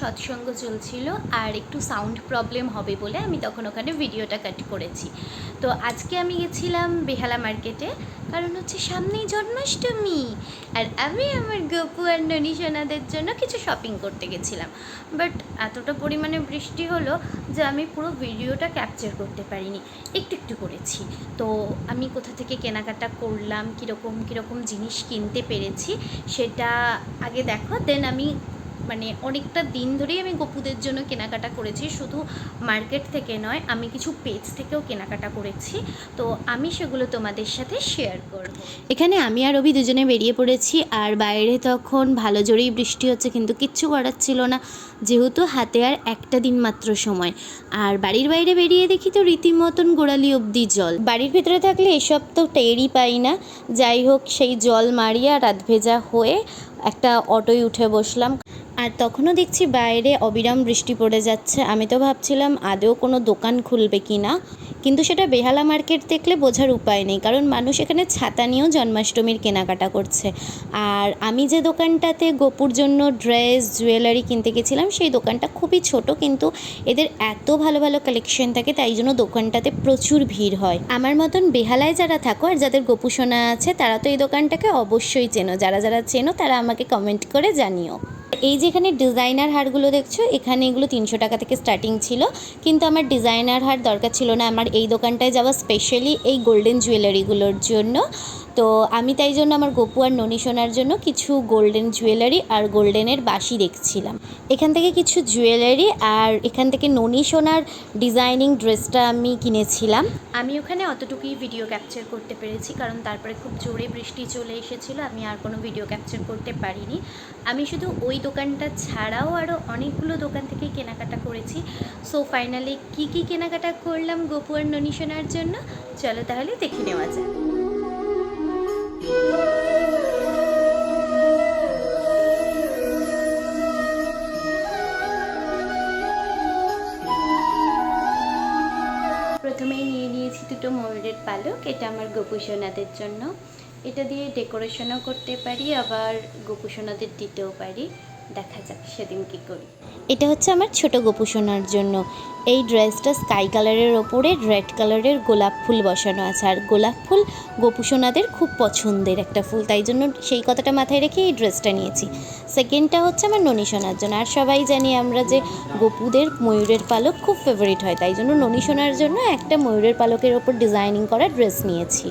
সৎসঙ্গ চলছিল আর একটু sound problem হবে বলে আমি তখন ওখানে ভিডিওটা কাট করেছি। তো আজকে আমি গেছিলাম বেহালা মার্কেটে কারণ হচ্ছে সামনেই জন্মাষ্টমী আর আমি আমার গপু আর ননী জন্য কিছু শপিং করতে গেছিলাম। বাট এতটা পরিমাণে বৃষ্টি হলো যে আমি পুরো ভিডিওটা ক্যাপচার করতে পারিনি, একটু একটু করেছি। তো আমি কোথা থেকে কেনাকাটা করলাম, কীরকম কীরকম জিনিস কিনতে পেরেছি সেটা আগে দেখো দেন আমি মানে অনেকটা দিন ধরেই আমি গপুদের জন্য কেনাকাটা করেছি, শুধু মার্কেট থেকে নয়, আমি কিছু পেজ থেকেও কেনাকাটা করেছি। তো আমি সেগুলো তোমাদের সাথে শেয়ার করব। এখানে আমি আর রবি দুজনে বেরিয়ে পড়েছি, আর বাইরে তখন ভালো জোরেই বৃষ্টি হচ্ছে, কিন্তু কিচ্ছু করার ছিল না, যেহেতু হাতে আর একটা দিন মাত্র সময়। আর বাড়ির বাইরে বেরিয়ে দেখি তো রীতিমতন গোড়ালি অবধি জল। বাড়ির ভেতরে থাকলে এসব তো টেরই পাই না। যাই হোক, সেই জল মারিয়া রাত ভেজা হয়ে একটা অটোয় উঠে বসলাম। আর তখনও দেখছি বাইরে অবিরাম বৃষ্টি পড়ে যাচ্ছে। আমি তো ভাবছিলাম আদেও কোনো দোকান খুলবে কি না কিন্তু সেটা বেহালা মার্কেট দেখলে বোঝার উপায় নেই, কারণ মানুষ এখানে ছাতা নিয়েও জন্মাষ্টমীর কেনাকাটা করছে। আর আমি যে দোকানটাতে গোপুর জন্য ড্রেস, জুয়েলারি কিনতে গেছিলাম, সেই দোকানটা খুবই ছোট, কিন্তু এদের এত ভালো ভালো কালেকশন থাকে, তাই জন্য দোকানটাতে প্রচুর ভিড় হয়। আমার মতন বেহালায় যারা থাকো আর যাদের গোপু সোনা আছে, তারা তো এই দোকানটাকে অবশ্যই চেনো। যারা যারা চেনো, তারা আমাকে কমেন্ট করে জানিও। এই যে এখানে ডিজাইনার হারগুলো দেখছ, এখানে এগুলো তিনশো টাকা থেকে স্টার্টিং ছিল। কিন্তু আমার ডিজাইনার হার দরকার ছিল না, আমার এই দোকানটায় যাওয়া স্পেশালি এই গোল্ডেন জুয়েলারিগুলোর জন্য। তো আমি তাই জন্য আমার গপু আর ননী সোনার জন্য কিছু গোল্ডেন জুয়েলারি আর গোল্ডেনের বাসি দেখছিলাম। এখান থেকে কিছু জুয়েলারি আর এখান থেকে ননী সোনার ডিজাইনিং ড্রেসটা আমি কিনেছিলাম। আমি ওখানে অতটুকুই ভিডিও ক্যাপচার করতে পেরেছি, কারণ তারপরে খুব জোরে বৃষ্টি চলে এসেছিল, আমি আর কোনো ভিডিও ক্যাপচার করতে পারিনি। আমি শুধু ওই দোকানটা ছাড়াও আরও অনেকগুলো দোকান থেকে কেনাকাটা করেছি। সো ফাইনালি কী কী কেনাকাটা করলাম গপু আর ননী সোনার জন্য? চলো তাহলে দেখে নেওয়া যাক। প্রথমেই নিয়ে নিয়েছি দুটো পালক, এটা আমার গোপুসোনাদের জন্য। এটা দিয়ে ডেকোরেশনও করতে পারি, আবার গোপুসোনাদের দিতেও পারি। দেখা যাক সেদিন কী করি। এটা হচ্ছে আমার ছোট গোপুসোনার জন্য। এই ড্রেসটা স্কাই কালারের ওপরে রেড কালারের গোলাপ ফুল বসানো আছে। আর গোলাপ ফুল গোপুসোনাদের খুব পছন্দের একটা ফুল, তাই জন্য সেই কথাটা মাথায় রেখে এই ড্রেসটা নিয়েছি। সেকেন্ডটা হচ্ছে আমার ননী সোনার জন্য। আর সবাই জানি আমরা যে গোপুদের ময়ূরের পালক খুব ফেভারিট হয়, তাই জন্য ননী সোনার জন্য একটা ময়ূরের পালকের ওপর ডিজাইনিং করা ড্রেস নিয়েছি।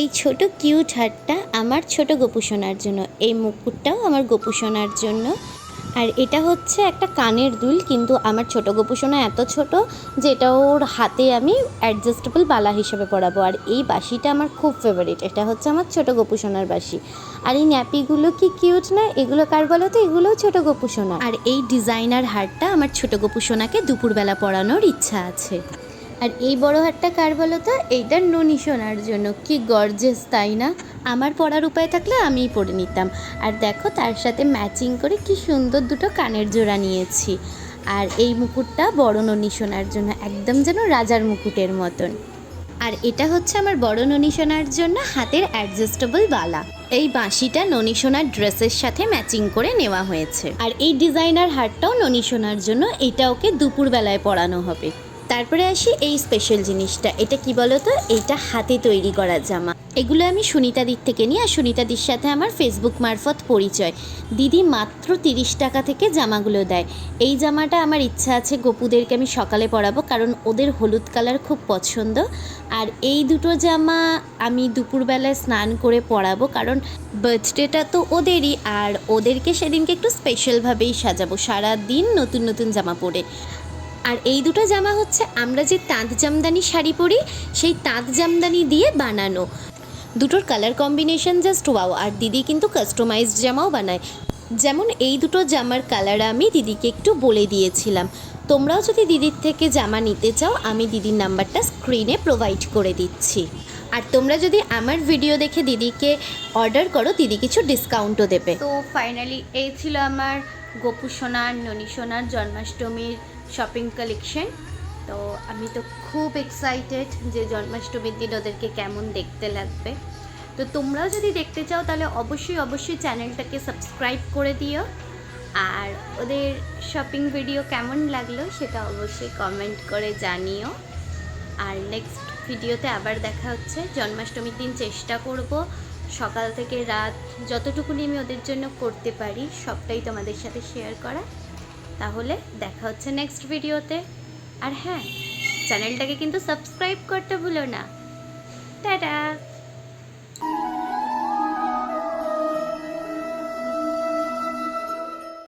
এই ছোট কিউট হারটা আমার ছোট গোপুসোনার জন্য, এই মুকুটটাও আমার গোপুসোনার জন্য। আর এটা হচ্ছে একটা কানের দুল, কিন্তু আমার ছোট গোপুসোনা এত ছোট যে এটা ওর হাতে আমি অ্যাডজাস্টেবল বালা হিসেবে পরাবো। আর এই বাঁশিটা আমার খুব ফেভারিট এটা হচ্ছে আমার ছোট গোপুসোনার বাঁশি আর এই ন্যাপিগুলো কি কিউট না? এগুলো কার বলো তো? এগুলোও ছোট গোপুসোনা আর এই ডিজাইনার হারটা আমার ছোট গোপুসোনাকে দুপুরবেলা পরানোর ইচ্ছা আছে। আর এই বড় হারটা কার বলো তো? এইটা ননী সোনার জন্য। কি গর্জেস তাই না? আমার পরার উপায় থাকলে আমিই পরে নিতাম। আর দেখো, তার সাথে ম্যাচিং করে কি সুন্দর দুটো কানের জোড়া নিয়েছি। আর এই মুকুটটা বড় ননী সোনার জন্য, একদম যেন রাজার মুকুটের মতন। আর এটা হচ্ছে আমার বড় ননী সোনার জন্য হাতের অ্যাডজাস্টেবল বালা। এই বাঁশিটা ননী সোনার ড্রেসের সাথে ম্যাচিং করে নেওয়া হয়েছে। আর এই ডিজাইনার হারটাও ননী সোনার জন্য, এটা ওকে দুপুরবেলায় পরানো হবে। তারপরে আসি এই স্পেশাল জিনিসটা। এটা কি বলো তো এটা হাতে তৈরি করা জামা। এগুলো আমি সুনিতাদির থেকে নিই, আর সুনিতাদির সাথে আমার ফেসবুক মারফত পরিচয়। দিদি মাত্র তিরিশ টাকা থেকে জামাগুলো দেয়। এই জামাটা আমার ইচ্ছা আছে গপুদেরকে আমি সকালে পরাবো, কারণ ওদের হলুদ কালার খুব পছন্দ। আর এই দুটো জামা আমি দুপুরবেলায় স্নান করে পরাবো, কারণ বার্থডেটা তো ওদেরই, আর ওদেরকে সেদিনকে একটু স্পেশালভাবেই সাজাবো। সারা দিন নতুন নতুন জামা পরে। আর এই দুটো জামা হচ্ছে আমরা যে তাঁত জামদানি শাড়ি পরি, সেই তাঁত জামদানি দিয়ে বানানো। দুটোর কালার কম্বিনেশন জাস্ট ওয়াও আর দিদি কিন্তু কাস্টমাইজড জামাও বানায়। যেমন এই দুটো জামার কালার আমি দিদিকে একটু বলে দিয়েছিলাম। তোমরাও যদি দিদির থেকে জামা নিতে চাও, আমি দিদির নাম্বারটা স্ক্রিনে প্রোভাইড করে দিচ্ছি। আর তোমরা যদি আমার ভিডিও দেখে দিদিকে অর্ডার করো, দিদি কিছু ডিসকাউন্টও দেবে। তো ফাইনালি এই ছিল আমার গোপু সোনার ননী সোনার জন্মাষ্টমীর শপিং কালেকশন তো আমি তো খুব এক্সাইটেড যে জন্মাষ্টমীর দিন ওদেরকে কেমন দেখতে লাগবে। তো তোমরাও যদি দেখতে চাও, তাহলে অবশ্যই অবশ্যই চ্যানেলটাকে সাবস্ক্রাইব করে দিও। আর ওদের শপিং ভিডিও কেমন লাগল সেটা অবশ্যই কমেন্ট করে জানিও। আর নেক্সট ভিডিওতে আবার দেখা হচ্ছে। জন্মাষ্টমীর দিন চেষ্টা করব। সকাল থেকে রাত যতটুকুনি আমি ওদের জন্য করতে পারি, সবটাই তোমাদের সাথে শেয়ার করা। তাহলে দেখা হচ্ছে নেক্সট ভিডিওতে আর হ্যাঁ চ্যানেলটাকে কিন্তু সাবস্ক্রাইব করতে ভুলো না। টাটা!